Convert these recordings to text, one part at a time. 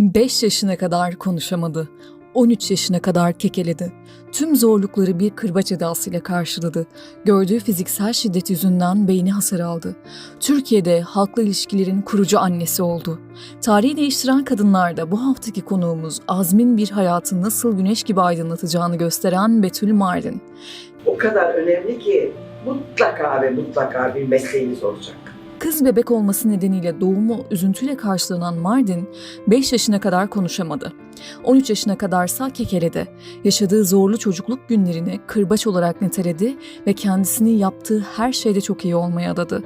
5 yaşına kadar konuşamadı. 13 yaşına kadar kekeledi. Tüm zorlukları bir kırbaç edasıyla karşıladı. Gördüğü fiziksel şiddet yüzünden beyni hasar aldı. Türkiye'de halkla ilişkilerin kurucu annesi oldu. Tarihi değiştiren kadınlarda bu haftaki konuğumuz Azmin bir hayatı nasıl güneş gibi aydınlatacağını gösteren Betül Mardin. o kadar önemli ki mutlaka ve mutlaka bir mesleğiniz olacak. Kız bebek olması nedeniyle doğumu üzüntüyle karşılanan Mardin 5 yaşına kadar konuşamadı. 13 yaşına kadarsa kekeledi. Yaşadığı zorlu çocukluk günlerini kırbaç olarak niteledi ve kendisini yaptığı her şeyde çok iyi olmaya adadı.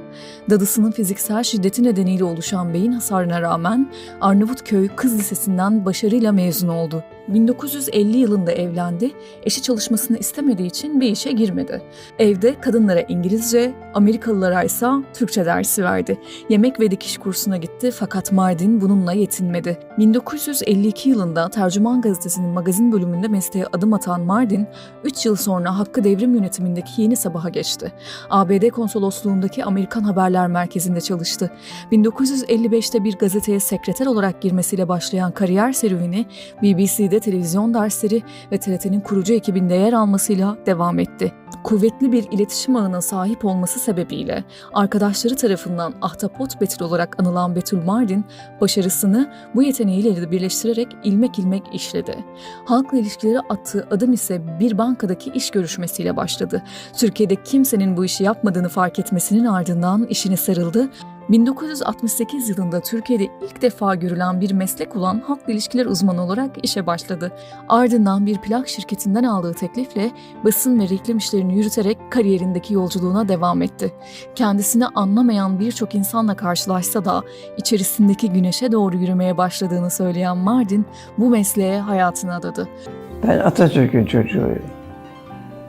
Dadısının fiziksel şiddeti nedeniyle oluşan beyin hasarına rağmen Arnavutköy Kız Lisesi'nden başarıyla mezun oldu. 1950 yılında evlendi, eşi çalışmasını istemediği için bir işe girmedi. Evde kadınlara İngilizce, Amerikalılara ise Türkçe dersi verdi. Yemek ve dikiş kursuna gitti fakat Mardin bununla yetinmedi. 1952 yılında Tercüman Gazetesi'nin magazin bölümünde mesleğe adım atan Mardin, 3 yıl sonra Hakkı Devrim yönetimindeki Yeni Sabah'a geçti. ABD konsolosluğundaki Amerikan Haberler Merkezi'nde çalıştı. 1955'te bir gazeteye sekreter olarak girmesiyle başlayan kariyer serüveni BBC'de televizyon dersleri ve TRT'nin kurucu ekibinde yer almasıyla devam etti. Kuvvetli bir iletişim ağına sahip olması sebebiyle arkadaşları tarafından Ahtapot Betül olarak anılan Betül Mardin, başarısını bu yeteneğiyle de birleştirerek ilmek ilmek işledi. Halkla ilişkileri attığı adım ise bir bankadaki iş görüşmesiyle başladı. Türkiye'de kimsenin bu işi yapmadığını fark etmesinin ardından işine sarıldı 1968 yılında Türkiye'de ilk defa görülen bir meslek olan halkla ilişkiler uzmanı olarak işe başladı. Ardından bir plak şirketinden aldığı teklifle basın ve reklam işlerini yürüterek kariyerindeki yolculuğuna devam etti. Kendisini anlamayan birçok insanla karşılaşsa da içerisindeki güneşe doğru yürümeye başladığını söyleyen Mardin bu mesleğe hayatını adadı. Ben Atatürk'ün çocuğuyum.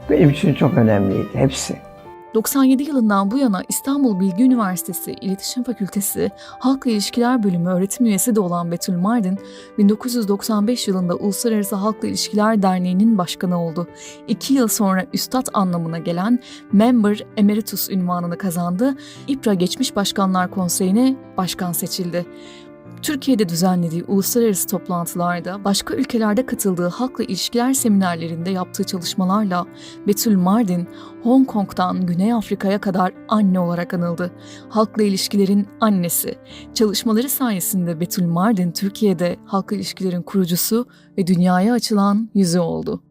Benim için çok önemliydi hepsi. 97 yılından bu yana İstanbul Bilgi Üniversitesi İletişim Fakültesi Halkla İlişkiler Bölümü öğretim üyesi de olan Betül Mardin, 1995 yılında Uluslararası Halkla İlişkiler Derneği'nin başkanı oldu. İki yıl sonra üstad anlamına gelen Member Emeritus ünvanını kazandı, İPRA Geçmiş Başkanlar Konseyi'ne başkan seçildi. Türkiye'de düzenlediği uluslararası toplantılarda, başka ülkelerde katıldığı halkla ilişkiler seminerlerinde yaptığı çalışmalarla Betül Mardin, Hong Kong'dan Güney Afrika'ya kadar anne olarak anıldı. Halkla ilişkilerin annesi. Çalışmaları sayesinde Betül Mardin Türkiye'de halkla ilişkilerin kurucusu ve dünyaya açılan yüzü oldu.